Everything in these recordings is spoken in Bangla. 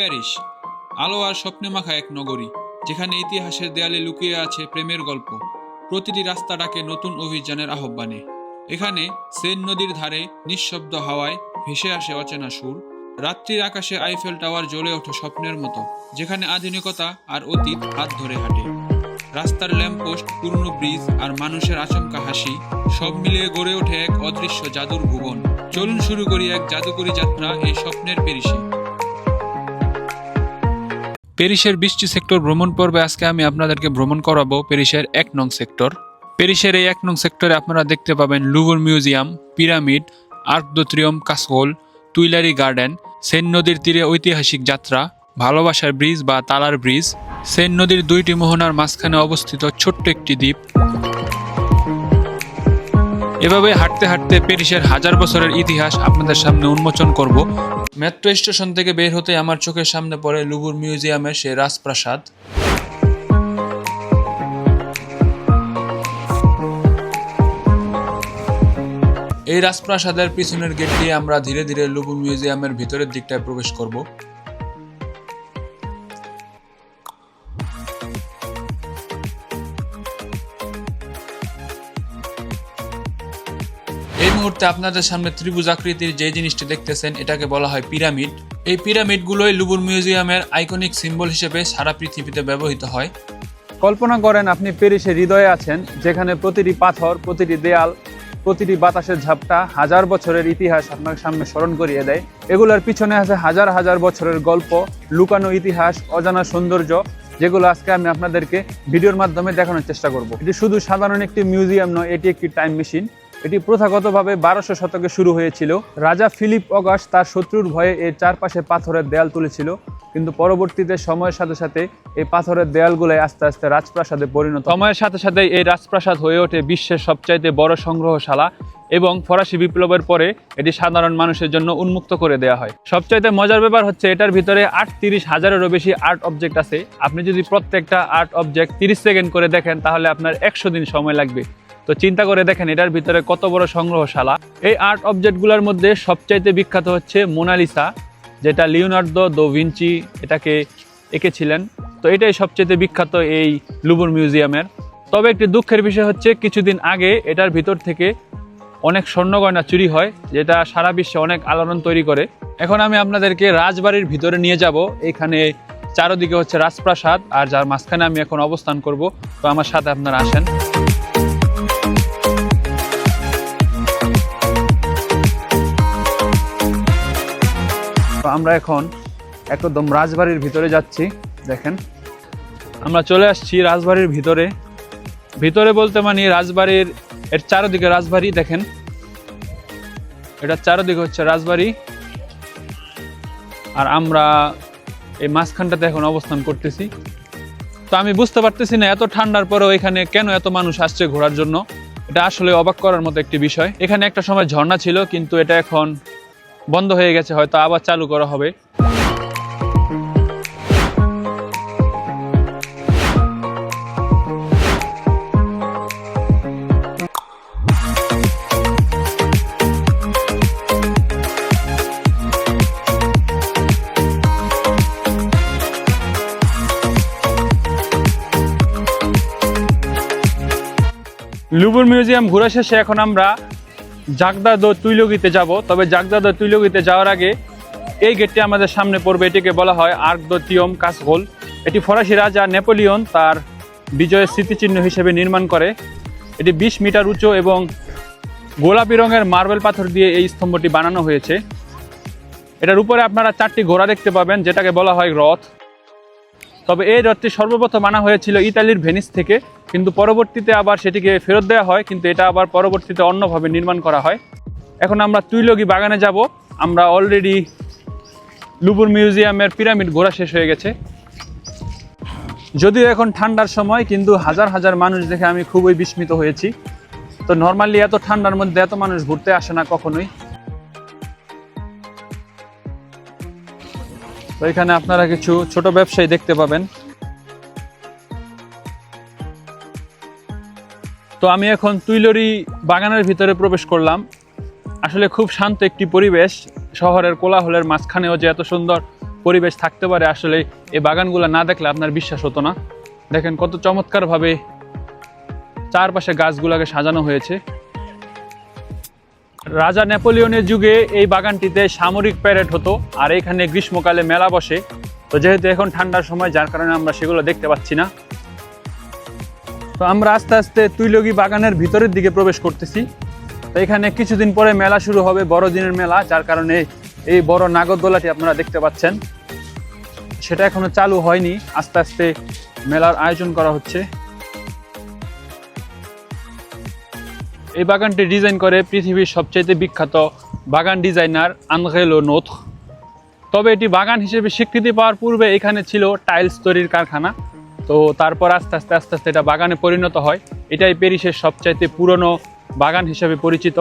প্যারিস, আলো আর স্বপ্নে মাখা এক নগরী, যেখানে ইতিহাসের দেয়ালে লুকিয়ে আছে প্রেমের গল্প। প্রতিটি রাস্তা ডাকে নতুন অভিযানের আহ্বানে। এখানে সেন নদীর ধারে নিঃশব্দ হাওয়ায় ভেসে আসে অচেনা সুর। রাত্রির আকাশে আইফেল টাওয়ার জ্বলে ওঠে স্বপ্নের মতো, যেখানে আধুনিকতা আর অতীত হাত ধরে হাঁটে। রাস্তার ল্যাম্পপোস্ট, পুরনো ব্রিজ আর মানুষের আচমকা হাসি সব মিলিয়ে গড়ে ওঠে এক অদৃশ্য জাদুর ভুবন। চলুন শুরু করি এক জাদুকরী যাত্রা এই স্বপ্নের পেরিসে। প্যারিসের বৃষ্টি সেক্টর ভ্রমণ পর্বে আজকে আমি আপনাদেরকে ভ্রমণ করাবো প্যারিসের এক নং সেক্টর। প্যারিসের এই এক নং সেক্টরে আপনারা দেখতে পাবেন লুভর মিউজিয়াম, পিরামিড আর্ক দো ত্রিয়ম কাসগোল টুইলারি গার্ডেন, সেন নদীর তীরে ঐতিহাসিক যাত্রা, ভালোবাসার ব্রিজ বা তালার ব্রিজ, সেন নদীর দুইটি মোহনার মাঝখানে অবস্থিত ছোট্ট একটি দ্বীপ। এভাবে হাঁটতে হাঁটতে প্যারিসের হাজার বছরের ইতিহাস আপনাদের সামনে উন্মোচন করব। মেট্রো স্টেশন থেকে বের হতে আমার চোখের সামনে পড়ে লুবুর মিউজিয়ামের সে রাজপ্রাসাদ। এই রাজপ্রাসাদের পিছনের গেট দিয়ে আমরা ধীরে ধীরে লুবুর মিউজিয়ামের ভিতরের দিকটায় প্রবেশ করব। মুহূর্তে আপনাদের সামনে ত্রিভুজ আকৃতির যে জিনিসটি দেখতেছেন, এটাকে বলা হয় পিরামিড। এই পিরামিডগুলোই লুবুর মিউজিয়ামের আইকনিক সিম্বল হিসেবে সারা পৃথিবীতে ব্যবহৃত হয়। কল্পনা করেন আপনি প্যারিসের হৃদয়ে আছেন, যেখানে প্রতিটি পাথর, প্রতিটি দেয়াল, প্রতিটি বাতাসের ঝাপটা হাজার বছরের ইতিহাস আপনার সামনে স্মরণ করিয়ে দেয়। এগুলোর পিছনে আছে হাজার হাজার বছরের গল্প, লুকানো ইতিহাস, অজানা সৌন্দর্য, যেগুলো আজকে আমি আপনাদেরকে ভিডিওর মাধ্যমে দেখানোর চেষ্টা করব। এটি শুধু সাধারণ একটি মিউজিয়াম নয়, এটি একটি টাইম মেশিন। এটি প্রথাগতভাবে বারোশো শতকে শুরু হয়েছিল। রাজা ফিলিপ অগাস তার শত্রুর ভয়ে এর চারপাশে পাথরের দেয়াল তুলেছিল, কিন্তু পরবর্তীতে সময়ের সাথে সাথে এই পাথরের দেয়ালগুলোই আস্তে আস্তে রাজপ্রাসাদে পরিণত সময়ের সাথে সাথে এই রাজপ্রাসাদ হয়ে ওঠে বিশ্বের সবচাইতে বড় সংগ্রহশালা এবং ফরাসি বিপ্লবের পরে এটি সাধারণ মানুষের জন্য উন্মুক্ত করে দেওয়া হয়। সবচাইতে মজার ব্যাপার হচ্ছে এটার ভিতরে আটত্রিশ হাজারেরও বেশি আর্ট অবজেক্ট আছে। আপনি যদি প্রত্যেকটা আর্ট অবজেক্ট তিরিশ সেকেন্ড করে দেখেন তাহলে আপনার একশো দিন সময় লাগবে। তো চিন্তা করে দেখেন এটার ভিতরে কত বড় সংগ্রহশালা। এই আর্ট অবজেক্টগুলোর মধ্যে সবচাইতে বিখ্যাত হচ্ছে মোনালিসা, যেটা লিওনার্দো দো ভিঞ্চি এটাকে এঁকেছিলেন। তো এটাই সবচেয়ে বিখ্যাত এই লুবুর মিউজিয়ামের। তবে একটি দুঃখের বিষয় হচ্ছে, কিছুদিন আগে এটার ভিতর থেকে অনেক স্বর্ণগয়না চুরি হয়, যেটা সারা বিশ্বে অনেক আলোড়ন তৈরি করে। এখন আমি আপনাদেরকে রাজবাড়ির ভিতরে নিয়ে যাব। এখানে চারোদিকে হচ্ছে রাজপ্রাসাদ, আর যার মাঝখানে আমি এখন অবস্থান করব। তো আমার সাথে আপনারা আসেন। আমরা এখন একদম রাজবাড়ির ভিতরে যাচ্ছি, দেখেন। আমরা চলে আসছি রাজবাড়ির ভিতরে। ভিতরে বলতে মানে রাজবাড়ির, এর চারদিকে রাজবাড়ি, দেখেন। এটা চারদিকে হচ্ছে রাজবাড়ি। আর আমরা এই মাঝখানটাতে এখন অবস্থান করতেছি। তো আমি বুঝতে পারতেছি না এত ঠান্ডার পরেও এখানে কেন এত মানুষ আসছে ঘোরার জন্য। এটা আসলে অবাক করার মতো একটি বিষয়। এখানে একটা সময় ঝর্ণা ছিল, কিন্তু এটা এখন বন্ধ হয়ে গেছে হয়তো আবার চালু করা হবে। লুবুর মিউজিয়াম ঘুরে শেষে এখন আমরা জাগদাদ ও তুইলগিতে যাব, তবে জাগদাদ ও তুইলগিতে যাওয়ার আগে এই গেটটি আমাদের সামনে পড়বে, এটিকে বলা হয় আর্ক দো তিয়ম কাসগোল এটি ফরাসি রাজা নেপোলিয়ন তার বিজয়ের স্মৃতিচিহ্ন হিসেবে নির্মাণ করে। এটি বিশ মিটার উঁচু এবং গোলাপি রঙের মার্বেল পাথর দিয়ে এই স্তম্ভটি বানানো হয়েছে। এটার উপরে আপনারা চারটি ঘোড়া দেখতে পাবেন, যেটাকে বলা হয় রথ। তবে এই রথটি সর্বপ্রথম আনা হয়েছিল ইতালির ভেনিস থেকে, কিন্তু পরবর্তীতে আবার সেটিকে ফেরত দেওয়া হয়, কিন্তু এটা আবার পরবর্তীতে অন্যভাবে নির্মাণ করা হয়। এখন আমরা তুইলগি বাগানে যাব। আমরা অলরেডি লুবুর মিউজিয়ামের পিরামিড ঘোরা শেষ হয়ে গেছে। যদিও এখন ঠান্ডার সময়, কিন্তু হাজার হাজার মানুষ দেখে আমি খুবই বিস্মিত হয়েছি। তো নর্মালি এত ঠান্ডার মধ্যে এত মানুষ ঘুরতে আসে না কখনোই। তো এখানে আপনারা কিছু ছোট ব্যবসায়ী দেখতে পাবেন। তো আমি এখন তুইলরি বাগানের ভিতরে প্রবেশ করলাম। আসলে খুব শান্ত একটি পরিবেশ, শহরের কোলাহলের মাঝখানেও যে এত সুন্দর পরিবেশ থাকতে পারে, আসলে এই বাগানগুলো না দেখলে আপনার বিশ্বাস হতো না। দেখেন কত চমৎকারভাবে চারপাশে গাছগুলোকে সাজানো হয়েছে। রাজা নেপোলিয়নের যুগে এই বাগানটিতে সামরিক প্যারেড হতো, আর এখানে গ্রীষ্মকালে মেলা বসে। তো যেহেতু এখন ঠান্ডার সময়, যার কারণে আমরা সেগুলো দেখতে পাচ্ছি না। তো আমরা আস্তে আস্তে তুইলগি বাগানের ভিতরের দিকে প্রবেশ করতেছি। তো এখানে কিছুদিন পরে মেলা শুরু হবে, বড়দিনের মেলা, যার কারণে এই বড় নাগরদোলাটি আপনারা দেখতে পাচ্ছেন। সেটা এখনও চালু হয়নি, আস্তে আস্তে মেলার আয়োজন করা হচ্ছে। এই বাগানটি ডিজাইন করে পৃথিবীর সবচেয়ে বিখ্যাত বাগান ডিজাইনার আনগেলো নোথ তবে এটি বাগান হিসেবে স্বীকৃতি পাওয়ার পূর্বে এখানে ছিল টাইলস তৈরির কারখানা। তো তারপর আস্তে আস্তে আস্তে আস্তে এটা বাগানে পরিণত হয়। এটাই প্যারিসের সবচাইতে পুরনো বাগান হিসেবে পরিচিত।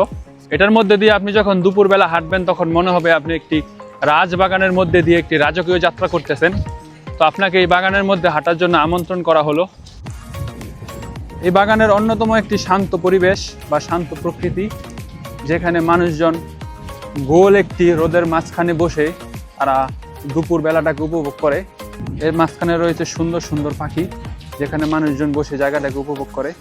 এটার মধ্যে দিয়ে আপনি যখন দুপুরবেলা হাঁটবেন, তখন মনে হবে আপনি একটি রাজবাগানের মধ্যে দিয়ে একটি রাজকীয় যাত্রা করতেছেন। তো আপনাকে এই বাগানের মধ্যে হাঁটার জন্য আমন্ত্রণ করা হলো। এই বাগানের অন্যতম একটি শান্ত পরিবেশ বা শান্ত প্রকৃতি, যেখানে মানুষজন গোল একটি রোদের মাঝখানে বসে তারা দুপুর বেলাটাকে উপভোগ করে। এর মাঝখানে রয়েছে সুন্দর সুন্দর পাখি, যেখানে মানুষজন বসে জায়গাটাকে উপভোগ করে।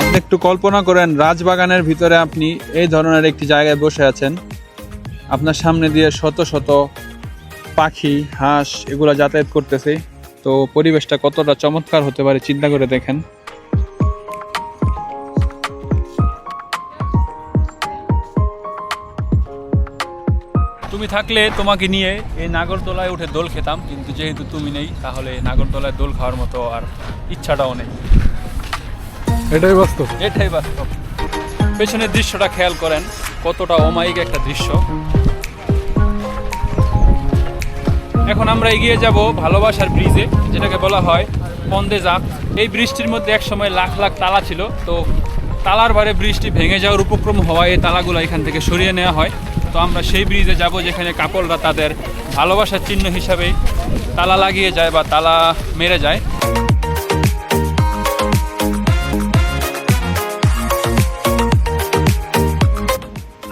আপনি একটু কল্পনা করেন, রাজবাগানের ভিতরে আপনি এই ধরনের একটি জায়গায় বসে আছেন। আপনার সামনে দিয়ে শত শত পাখি হাঁস এগুলো যাতায়াত করতেছে। তো পরিবেশটা কতটা চমৎকার হতে পারে চিন্তা করে দেখেন। তুমি থাকলে তোমাকে নিয়ে এই নাগরদোলায় উঠে দোল খেতাম কিন্তু যেহেতু তুমি নেই তাহলে নাগরদোলায় দোল খাওয়ার মতো আর ইচ্ছাটাও নেই। এটাই বাস্তব। এটাই বাস্তব। পেছনের দৃশ্যটা খেয়াল করেন কতটা অমায়িক একটা দৃশ্য। এখন আমরা এগিয়ে যাব ভালোবাসার ব্রিজে যেটাকে বলা হয় পন্দে জাত এই ব্রিজটির মধ্যে একসময় লাখ লাখ তালা ছিল, তো তালার বারে ব্রিজটি ভেঙে যাওয়ার উপক্রম হওয়ায় এই তালাগুলো এখান থেকে সরিয়ে নেওয়া হয়। তো আমরা সেই ব্রিজে যাব যেখানে কাপড়রা তাদের ভালোবাসার চিহ্ন হিসাবে তালা লাগিয়ে যায় বা তালা মেরে যায়।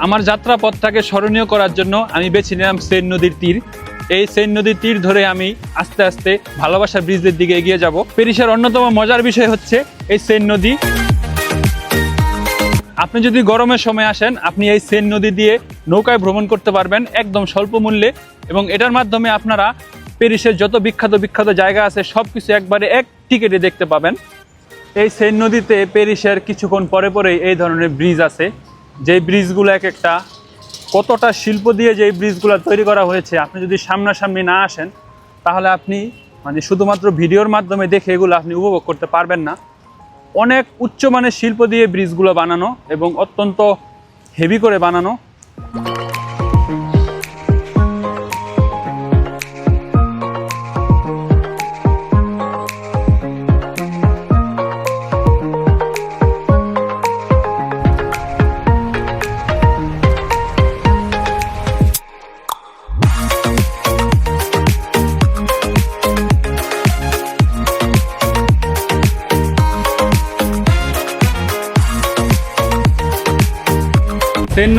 আমার যাত্রা পথটাকে স্মরণীয় করার জন্য আমি বেছে নিলাম সেন নদীর তীর। এই সেন নদীর তীর ধরে আমি আস্তে আস্তে ভালোবাসা ব্রিজের দিকে এগিয়ে যাব। পেরিসের অন্যতম মজার বিষয় হচ্ছে এই সেন নদী। আপনি যদি গরমের সময় আসেন, আপনি এই সেন নদী দিয়ে নৌকায় ভ্রমণ করতে পারবেন একদম স্বল্প মূল্যে এবং এটার মাধ্যমে আপনারা প্যারিসের যত বিখ্যাত বিখ্যাত জায়গা আছে সব কিছু একবারে এক টিকিটে দেখতে পাবেন। এই সেন নদীতে পেরিসের কিছুক্ষণ পরে পরেই এই ধরনের ব্রিজ আছে। যে ব্রিজগুলো এক একটা কতটা শিল্প দিয়ে যে ব্রিজগুলো তৈরি করা হয়েছে, আপনি যদি সামনাসামনি না আসেন, তাহলে আপনি মানে শুধুমাত্র ভিডিওর মাধ্যমে দেখে এগুলো আপনি উপভোগ করতে পারবেন না। অনেক উচ্চমানের শিল্প দিয়ে ব্রিজগুলো বানানো এবং অত্যন্ত হেভি করে বানানো।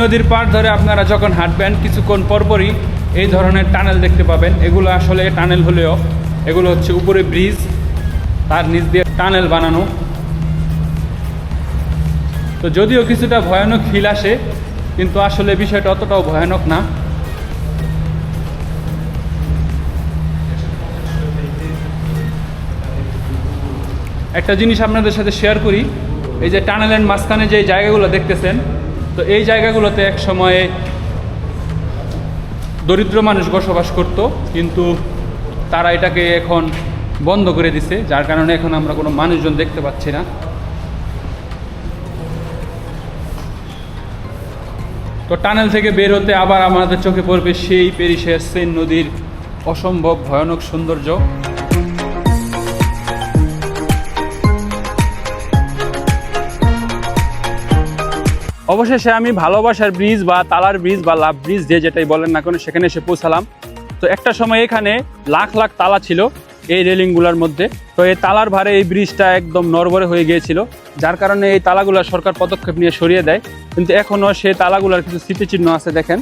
নদীর পাড় ধরে আপনারা যখন হাঁটবেন, কিছুক্ষণ পরপরই এই ধরনের টানেল দেখতে পাবেন। এগুলো আসলে টানেল হলেও, এগুলো হচ্ছে উপরে ব্রিজ, তার নিচ দিয়ে টানেল বানানো। তো যদিও কিছুটা ভয়ানক ফিল আসে, কিন্তু আসলে বিষয়টা অতটাও ভয়ানক না। একটা জিনিস আপনাদের সাথে শেয়ার করি, এই যে টানেলের মাঝখানে যে জায়গাগুলো দেখতেছেন তো এই জায়গাগুলোতে এক সময়ে দরিদ্র মানুষ বসবাস করত, কিন্তু তারা এটাকে এখন বন্ধ করে দিছে, যার কারণে এখন আমরা কোনো মানুষজন দেখতে পাচ্ছি না। তো টানেল থেকে বের হতে আবার আমাদের চোখে পড়বে সেই পেরিসের সেন নদীর অসম্ভব ভয়ানক সৌন্দর্য। অবশেষে আমি ভালোবাসার ব্রিজ বা তালার ব্রিজ বা লাভ ব্রিজ যে যেটাই বলেন না কেন, সেখানে এসে পৌঁছালাম। তো একটা সময় এখানে লাখ লাখ তালা ছিল এই রেলিংগুলোর মধ্যে। তো এই তালার ভারে এই ব্রিজটা একদম নরবরে হয়ে গিয়েছিল, যার কারণে এই তালাগুলো সরকার পদক্ষেপ নিয়ে সরিয়ে দেয়। কিন্তু এখনও সেই তালাগুলোর কিছু স্মৃতিচিহ্ন আছে, দেখেন।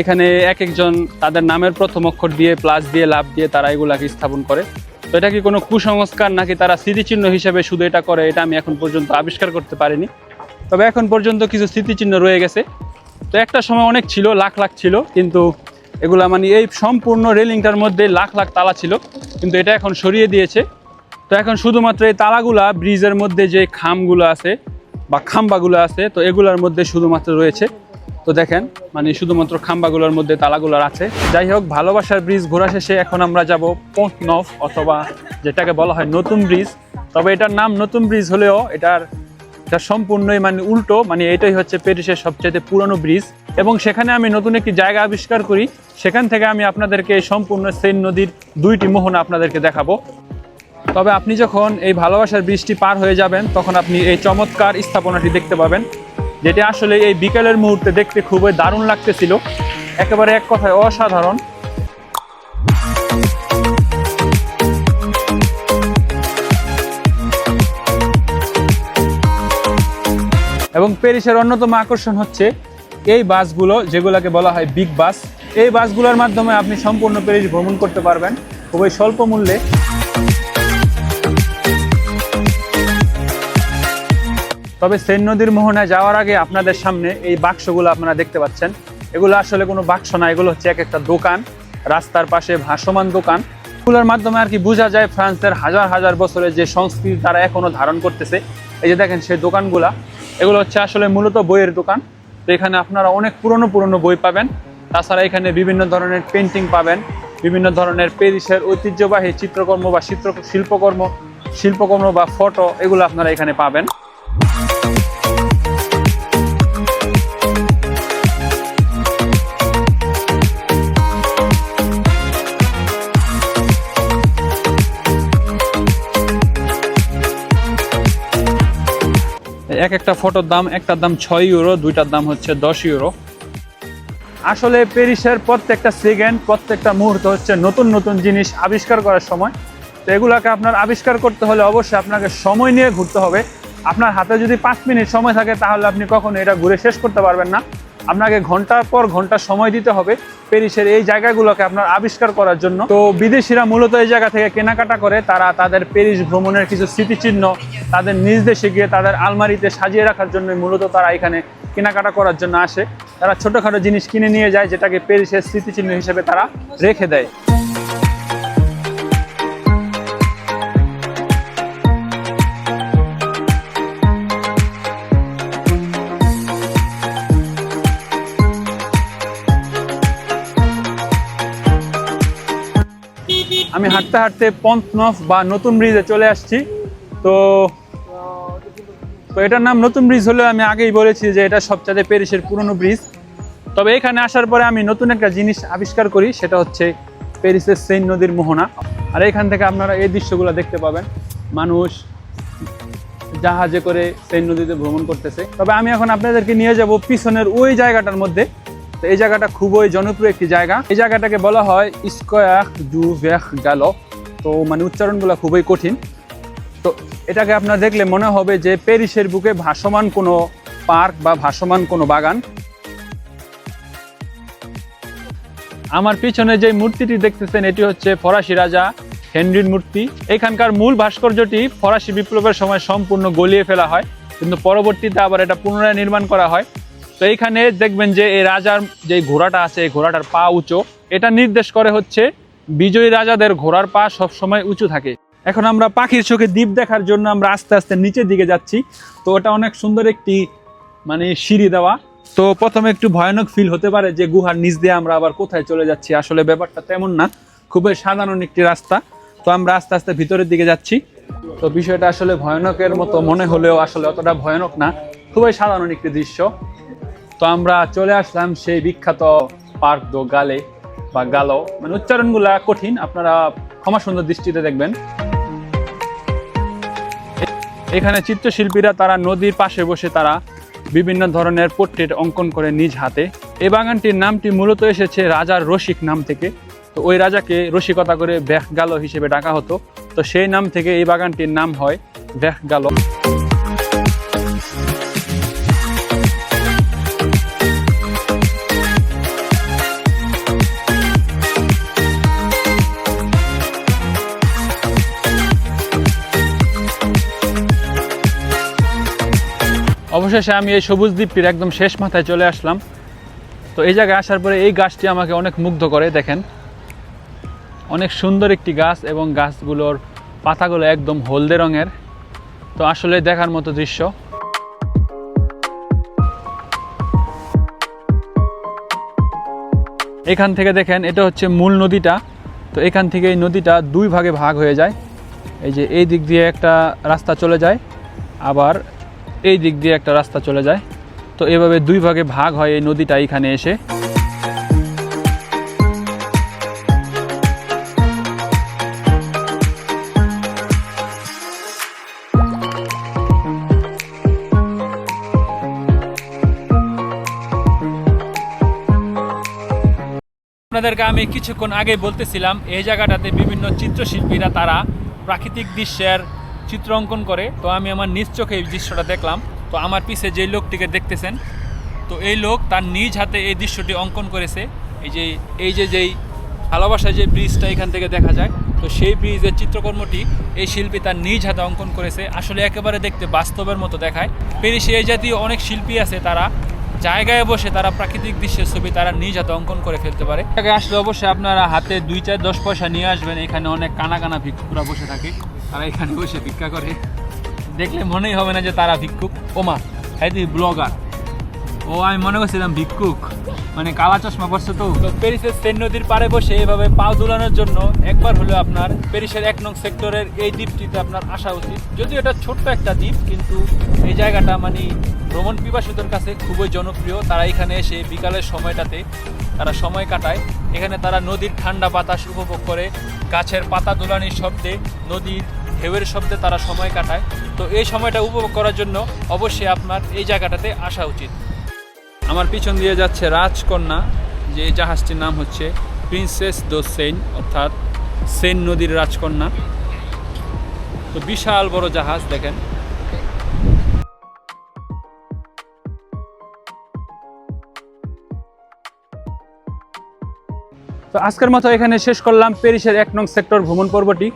এখানে এক একজন তাদের নামের প্রথম অক্ষর দিয়ে প্লাস দিয়ে লাভ দিয়ে তারা এগুলাকে স্থাপন করে। তো এটা কি কোনো কুসংস্কার নাকি তারা স্মৃতিচিহ্ন হিসেবে শুধু এটা করে, এটা আমি এখন পর্যন্ত আবিষ্কার করতে পারিনি। তবে এখন পর্যন্ত কিছু স্মৃতিচিহ্ন রয়ে গেছে। তো একটা সময় অনেক ছিল, লাখ লাখ ছিল, কিন্তু এগুলা মানে এই সম্পূর্ণ রেলিংটার মধ্যে লাখ লাখ তালা ছিল, কিন্তু এটা এখন সরিয়ে দিয়েছে। তো এখন শুধুমাত্র এই তালাগুলা, ব্রিজের মধ্যে যে খামগুলো আছে বা খাম্বাগুলো আছে, তো এগুলোর মধ্যে শুধুমাত্র রয়েছে। তো দেখেন মানে শুধুমাত্র খাম্বাগুলোর মধ্যে তালাগুলোর আছে। যাই হোক, ভালোবাসার ব্রিজ ঘোরা শেষে এখন আমরা যাব পন্থনফ অথবা যেটাকে বলা হয় নতুন ব্রিজ। তবে এটার নাম নতুন ব্রিজ হলেও এটার এটা সম্পূর্ণই মানে উল্টো মানে এটাই হচ্ছে প্যারিসের সবচেয়ে পুরনো ব্রিজ। এবং সেখানে আমি নতুন একটি জায়গা আবিষ্কার করি। সেখান থেকে আমি আপনাদেরকে সম্পূর্ণ সেন নদীর দুইটি মোহনা আপনাদেরকে দেখাবো। তবে আপনি যখন এই ভালোবাসার বৃষ্টি পার হয়ে যাবেন, তখন আপনি এই চমৎকার স্থাপনাটি দেখতে পাবেন। যেটি আসলে এই বিকেলের মুহূর্তে দেখতে খুবই দারুণ লাগতেছিল। একেবারে এক কথায় অসাধারণ। এবং প্যারিসের অন্যতম আকর্ষণ হচ্ছে এই বাসগুলো, যেগুলোকে বলা হয় বিগ বাস। এই বাসগুলোর মাধ্যমে আপনি সম্পূর্ণ প্যারিস ভ্রমণ করতে পারবেন। খুবই স্বল্প মূল্যে। তবে সেন নদীর মোহনায় যাওয়ার আগে আপনাদের সামনে এই বাক্সগুলো আপনারা দেখতে পাচ্ছেন। এগুলো আসলে কোনো বাক্স না, এগুলো হচ্ছে এক একটা দোকান, রাস্তার পাশে ভাসমান দোকান। এগুলোর মাধ্যমে আর কি বোঝা যায় ফ্রান্সের হাজার হাজার বছরের যে সংস্কৃতি তারা এখনও ধারণ করতেছে। এই যে দেখেন সেই দোকানগুলা। এগুলো হচ্ছে আসলে মূলত বইয়ের দোকান। তো এখানে আপনারা অনেক পুরনো পুরনো বই পাবেন। তাছাড়া এখানে বিভিন্ন ধরনের পেন্টিং পাবেন, বিভিন্ন ধরনের পেরিসের ঐতিহ্যবাহী চিত্রকর্ম বা চিত্র শিল্পকর্ম শিল্পকর্ম বা ফটো এগুলো আপনারা এখানে পাবেন। এক একটা ফটোর দাম, একটার দাম ছয় ইউরো দুইটার দাম হচ্ছে দশ ইউরো আসলে প্যারিসের প্রত্যেকটা সেকেন্ড প্রত্যেকটা মুহূর্ত হচ্ছে নতুন নতুন জিনিস আবিষ্কার করার সময়। তো এগুলোকে আপনার আবিষ্কার করতে হলে অবশ্যই আপনাকে সময় নিয়ে ঘুরতে হবে। আপনার হাতে যদি পাঁচ মিনিট সময় থাকে, তাহলে আপনি কখনো এটা ঘুরে শেষ করতে পারবেন না। আপনাকে ঘণ্টার পর ঘণ্টা সময় দিতে হবে প্যারিসের এই জায়গাগুলোকে আপনার আবিষ্কার করার জন্য। তো বিদেশিরা মূলত এই জায়গা থেকে কেনাকাটা করে, তারা তাদের প্যারিস ভ্রমণের কিছু স্মৃতিচিহ্ন তাদের নিজ দেশে গিয়ে তাদের আলমারিতে সাজিয়ে রাখার জন্য মূলত তারা এখানে কেনাকাটা করার জন্য আসে। তারা ছোটোখাটো জিনিস কিনে নিয়ে যায়, যেটাকে প্যারিসের স্মৃতিচিহ্ন হিসেবে তারা রেখে দেয়। হাঁটতে হাঁটতে পন্থনফ বা নতুন ব্রিজে চলে আসছি। তো তো এটার নাম নতুন ব্রিজ হলেও আমি আগেই বলেছি যে এটা সবচাইতে প্যারিসের পুরনো ব্রিজ তবে এখানে আসার পরে আমি নতুন একটা জিনিস আবিষ্কার করি, সেটা হচ্ছে প্যারিসের সেন নদীর মোহনা। আর এখান থেকে আপনারা এই দৃশ্যগুলো দেখতে পাবেন। মানুষ জাহাজে করে সেন নদীতে ভ্রমণ করতেছে। তবে আমি এখন আপনাদেরকে নিয়ে যাব পিছনের ওই জায়গাটার মধ্যে। তো এই জায়গাটা খুবই জনপ্রিয় একটি জায়গা। এই জায়গাটাকে বলা হয় স্কোয়ার ডু ভেখ গেল। তো মানে উচ্চারণগুলো খুবই কঠিন। তো এটাকে আপনার দেখলে মনে হবে যে প্যারিসের বুকে ভাসমান কোনো পার্ক বা ভাসমান কোনো বাগান। আমার পিছনে যে মূর্তিটি দেখতেছেন, এটি হচ্ছে ফরাসি রাজা হেনরির মূর্তি। এখানকার মূল ভাস্কর্যটি ফরাসি বিপ্লবের সময় সম্পূর্ণ গলিয়ে ফেলা হয়, কিন্তু পরবর্তীতে আবার এটা পুনরায় নির্মাণ করা হয়। তো এইখানে দেখবেন যে এই রাজার যে ঘোড়াটা আছে, এই ঘোড়াটার পা উঁচু। এটা নির্দেশ করে হচ্ছে বিজয়ী রাজাদের ঘোড়ার পা সবসময় উঁচু থাকে। এখন আমরা পাখির চোখে দ্বীপ দেখার জন্য আমরা আস্তে আস্তে নিচের দিকে যাচ্ছি। তো ওটা অনেক সুন্দর একটি মানে সিঁড়ি দেওয়া। তো প্রথমে একটু ভয়ানক ফিল হতে পারে যে গুহার নিচ দিয়ে আমরা আবার কোথায় চলে যাচ্ছি। আসলে ব্যাপারটা তেমন না, খুবই সাধারণ একটি রাস্তা। তো আমরা আস্তে আস্তে ভিতরের দিকে যাচ্ছি। তো বিষয়টা আসলে ভয়ানকের মতো মনে হলেও আসলে অতটা ভয়ানক না, খুবই সাধারণ একটি দৃশ্য। তো আমরা চলে আসলাম সেই বিখ্যাত পার্ক দো গালে বা গালো। মানে উচ্চারণগুলা কঠিন, আপনারা ক্ষমা সুন্দর দৃষ্টিতে দেখবেন। এখানে চিত্রশিল্পীরা তারা নদীর পাশে বসে তারা বিভিন্ন ধরনের পোর্ট্রেট অঙ্কন করে নিজ হাতে। এই বাগানটির নামটি মূলত এসেছে রাজার রসিক নাম থেকে। তো ওই রাজাকে রসিকতা করে ব্যাক গালো হিসেবে ডাকা হতো। তো সেই নাম থেকে এই বাগানটির নাম হয় ব্যাক গালো অবশেষে আমি এই সবুজ দ্বীপটির একদম শেষ মাথায় চলে আসলাম। তো এই জায়গায় আসার পরে এই গাছটি আমাকে অনেক মুগ্ধ করে, দেখেন। অনেক সুন্দর একটি গাছ এবং গাছগুলোর পাতাগুলো একদম হলদে রঙের। তো আসলে দেখার মতো দৃশ্য। এখান থেকে দেখেন, এটা হচ্ছে মূল নদীটা। তো এখান থেকে এই নদীটা দুই ভাগে ভাগ হয়ে যায়। এই যে এই দিক দিয়ে একটা রাস্তা চলে যায়। আবার এই দিক দিয়ে একটা রাস্তা চলে যায়। তো এভাবে দুই ভাগে ভাগ হয় এই নদীটা এখানে এসে। আপনাদেরকে আমি কিছুক্ষণ আগে বলতেছিলাম, এই জায়গাটাতে বিভিন্ন চিত্রশিল্পীরা তারা প্রাকৃতিক দৃশ্যের চিত্র অঙ্কন করে, তো আমি আমার নিজ চোখে এই দৃশ্যটা দেখলাম। তো আমার পিছে যে লোকটিকে দেখতেছেন, তো এই লোক তার নিজ হাতে এই দৃশ্যটি অঙ্কন করেছে। এই যে এই যে যেই ভালোবাসার যে ব্রিজটা এখান থেকে দেখা যায়, তো সেই ব্রিজের চিত্রকর্মটি এই শিল্পী তার নিজ হাতে অঙ্কন করেছে। আসলে একেবারে দেখতে বাস্তবের মতো দেখায়। পেরিসে এই জাতীয় অনেক শিল্পী আছে, তারা জায়গায় বসে তারা প্রাকৃতিক দৃশ্যের ছবি তারা নিজ হাতে অঙ্কন করে ফেলতে পারে। আসলে অবশ্যই আপনারা হাতে দুই চার দশ পয়সা নিয়ে আসবেন, এখানে অনেক কানা কানা ভিক্ষুকরা বসে থাকে। তারা এখানে বসে ভিক্ষা করে। দেখলে মনেই হবে না যে তারা ভিক্ষুক। ওমা হ্যাঁ তুই ব্লগার। ও, আমি মনে করছিলাম ভিক্ষুক। মানে কালা চশমা পড়ছে তো। তো প্যারিসের সেন নদীর পাড়ে বসে এভাবে পা দুলানোর জন্য একবার হলো আপনার প্যারিসের এক নং সেক্টরের এই দ্বীপটিতে আপনার আসা উচিত। যদিও এটা ছোট্ট একটা দ্বীপ, কিন্তু এই জায়গাটা মানে ভ্রমণ পিপাসুদের কাছে খুবই জনপ্রিয়। তারা এখানে এসে বিকালের সময়টাতে তারা সময় কাটায়। এখানে তারা নদীর ঠান্ডা বাতাস উপভোগ করে। গাছের পাতা দোলানির শব্দে নদীর ঢেউয়ের শব্দে তারা সময় কাটায়। তো এই সময়টা উপভোগ করার জন্য অবশ্যই আপনার এই জায়গাটাতে আসা উচিত। আমার পিছন দিয়ে যাচ্ছে রাজকন্যা, যে জাহাজটির নাম হচ্ছে প্রিন্সেস দো সেন অর্থাৎ সেন নদীর রাজকন্যা। তো বিশাল বড় জাহাজ, দেখেন। তো আজকের মতো এখানে শেষ করলাম। প্যারিসের এক নং সেক্টর ভ্রমণ পর্বটি।